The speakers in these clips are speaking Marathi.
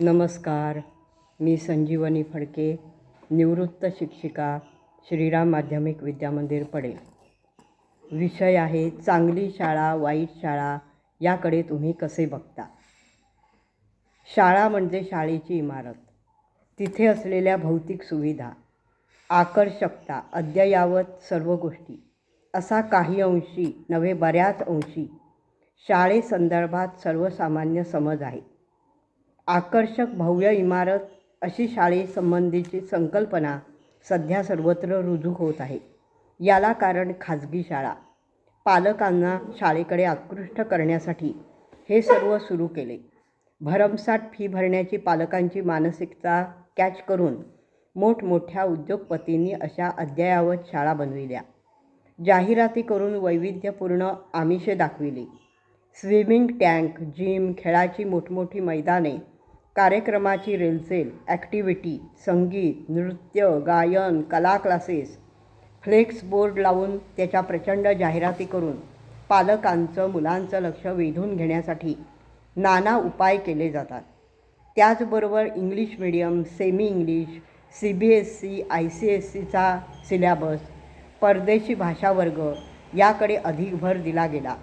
नमस्कार. मी संजीवनी फडके निवृत्त शिक्षिका श्रीराम माध्यमिक विद्यामंदिर पडेल. विषय आहे चांगली शाळा वाईट शाळा याकडे तुम्ही कसे बघता? शाळा म्हणजे शाळेची इमारत. तिथे असलेल्या भौतिक सुविधा आकर्षकता अद्ययावत सर्व गोष्टी असा काही अंशी नव्हे बऱ्याच अंशी शाळेसंदर्भात सर्वसामान्य समज आहे. आकर्षक भव्य इमारत अशी शाळेसंबंधीची संकल्पना सध्या सर्वत्र रुजू होत आहे. याला कारण खाजगी शाळा. पालकांना शाळेकडे आकृष्ट करण्यासाठी हे सर्व सुरू केले. भरमसाठ फी भरण्याची पालकांची मानसिकता कॅच करून मोठमोठ्या उद्योगपतींनी अशा अद्ययावत शाळा बनविल्या. जाहिराती करून वैविध्यपूर्ण आमिषे दाखविली. स्विमिंग टँक जिम खेळाची मोठमोठी मैदाने कार्यक्रमाची रेलसेल ॲक्टिव्हिटी संगीत नृत्य गायन कला क्लासेस फ्लेक्स बोर्ड लावून त्याच्या प्रचंड जाहिराती करून पालकांचं मुलांचं लक्ष वेधून घेण्यासाठी नाना उपाय केले जातात. त्याचबरोबर English medium semi English C B S E I C S सीचा सिलॅबस परदेशी भाषा वर्ग याकडे अधिक भर दिला गेला.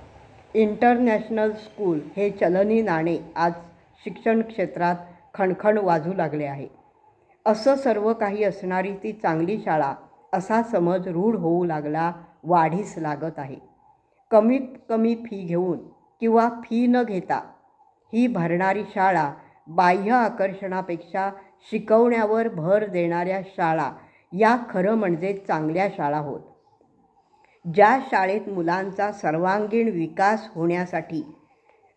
इंटरनॅशनल स्कूल हे चलनी नाणे आज शिक्षण क्षेत्रात खणखण वाजू लागले आहे. असं सर्व काही असणारी ती चांगली शाळा असा समज रूढ होऊ लागला वाढीस लागत आहे. कमीत कमी फी घेऊन किंवा फी न घेता ही भरणारी शाळा बाह्य आकर्षणापेक्षा शिकवण्यावर भर देणाऱ्या शाळा या खरं म्हणजे चांगल्या शाळा होत. ज्या शाळेत मुलांचा सर्वांगीण विकास होण्यासाठी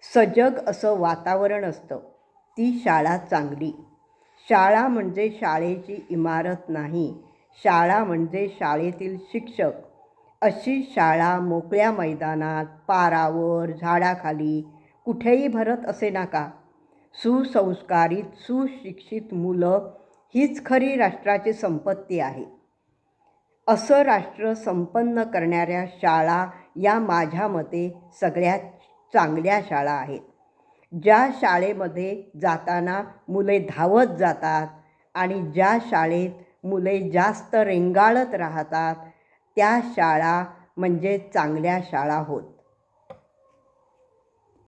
सजग असं वातावरण असतं. ती शाळा चांगली. शाळा म्हणजे शाळेची इमारत नाही. शाळा म्हणजे शाळेतील शिक्षक. अशी शाळा मोकळ्या मैदानात पारावर झाडाखाली कुठेही भरत असे नाका. सुसंस्कारित सुशिक्षित मुलं हीच खरी राष्ट्राची संपत्ती आहे. असं राष्ट्र संपन्न करणाऱ्या शाळा या माझ्या मते सगळ्यात चांगल्या शाळा आहेत. ज्या शाळेमध्ये जाताना मुले धावत जातात आणि ज्या शाळेत मुले जास्त रेंगाळत राहतात त्या शाळा म्हणजे चांगल्या शाळा होत.